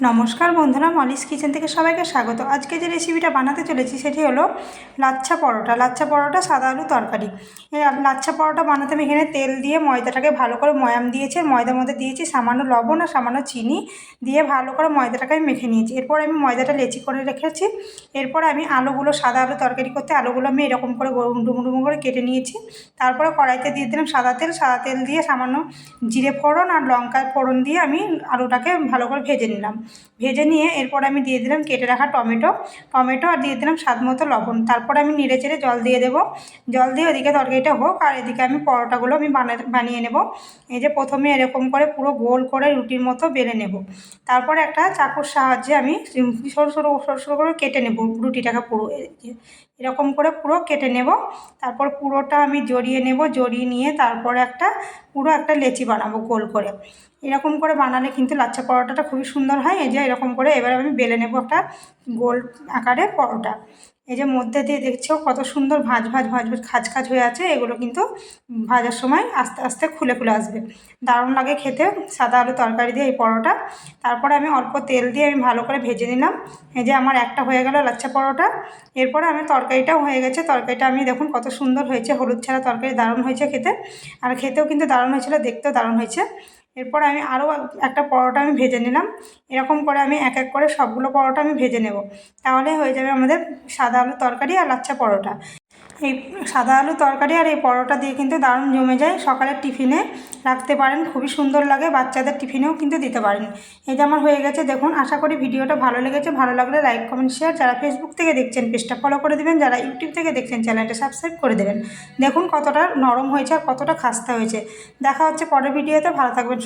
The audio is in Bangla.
নমস্কার বন্ধুরা, মলিস কিচেন থেকে সবাইকে স্বাগত। আজকে যে রেসিপিটা বানাতে চলেছি সেটি হলো লাচ্ছা পরোটা। লাচ্ছা পরোটা সাদা আলু তরকারি। এই লাচ্ছা পরোটা বানাতে আমি এখানে তেল দিয়ে ময়দাটাকে ভালো করে ময়াম দিয়েছি। ময়দার মধ্যে দিয়েছি সামান্য লবণ আর সামান্য চিনি দিয়ে ভালো করে ময়দাটাকে আমি মেখে নিয়েছি। এরপর আমি ময়দাটা লেচি করে রেখেছি। এরপর আমি আলুগুলো, সাদা আলু তরকারি করতে আলুগুলো আমি এরকম করে ডুমো ডুমো করে কেটে নিয়েছি। তারপরে কড়াইতে দিয়ে দিলাম সাদা তেল। সাদা তেল দিয়ে সামান্য জিরে ফোড়ন আর লঙ্কার ফোড়ন দিয়ে আমি আলুটাকে ভালো করে ভেজে নিলাম। ভেজে নিয়ে এরপর আমি দিয়ে দিলাম কেটে রাখা টমেটো। টমেটো আর দিয়ে দিলাম স্বাদ মতো লবণ। তারপর আমি নেড়ে চেড়ে জল দিয়ে দেবো। জল দিয়ে ওদিকে তরকারিটা হোক আর এদিকে আমি পরোটাগুলো আমি বানিয়ে নেব। এই যে প্রথমে এরকম করে পুরো গোল করে রুটির মতো বেলে নেব। তারপরে একটা চাকুর সাহায্যে আমি সরু সরু সরু সরু করে কেটে নেব রুটিটাকে পুরো। এরকম করে পুরো কেটে নেব। তারপর পুরোটা আমি জড়িয়ে নেব, জড়িয়ে নিয়ে তারপর একটা পুরো একটা লেচি বানাবো গোল করে। এরকম করে বানালে কিন্তু লাচ্ছা পরোটাটা খুবই সুন্দর হয়। এই যে এরকম করে এবার আমি বেলে নেব একটা গোল আকারে পরোটা। এই যে মধ্যে দিয়ে দেখছ কত সুন্দর ভাঁজ ভাঁজ ভাঁজ ভাঁজ খাজ খাজ হয়ে আছে, এগুলো কিন্তু ভাজার সময় আস্তে আস্তে খুলে খুলে আসবে। দারুণ লাগে খেতে, সাদা আলু তরকারি দিয়ে এই পরোটা। তারপরে আমি অল্প তেল দিয়ে আমি ভালো করে ভেজে নিলাম। এই যে আমার একটা হয়ে গেল লাচ্ছা পরোটা। এরপরে আমি তরকারিটাও হয়ে গেছে, তরকারিটা আমি দেখুন কত সুন্দর হয়েছে, হলুদ ছাড়া তরকারি দারুণ হয়েছে খেতে। আর খেতেও কিন্তু দারুণ হয়েছিল, দেখতেও দারুণ হয়েছে। এরপর আমি আরও একটা পরোটা আমি ভেজে নিলাম। এরকম করে আমি এক এক করে সবগুলো পরোটা আমি ভেজে নেব। তাহলে হয়ে যাবে আমাদের সাদা আলু তরকারি আর লাচ্ছা পরোটা। এই সাদা আলু তরকারি আর এই পরোটা দিয়ে কিন্তু দারুণ জমে যায়। সকালের টিফিনে রাখতে পারেন, খুবই সুন্দর লাগে। বাচ্চাদের টিফিনেও কিন্তু দিতে পারেন। এই যে আমার হয়ে গেছে, দেখুন, আশা করি ভিডিওটা ভালো লেগেছে। ভালো লাগলে লাইক, কমেন্ট, শেয়ার, যারা ফেসবুক থেকে দেখছেন, পেজটা ফলো করে দেবেন। যারা ইউটিউব থেকে দেখছেন, চ্যানেলটা সাবস্ক্রাইব করে দেবেন। দেখুন কতটা নরম হয়েছে আর কতটা খাস্তা হয়েছে। দেখা হচ্ছে পরের ভিডিওতে। ভালো থাকবেন সব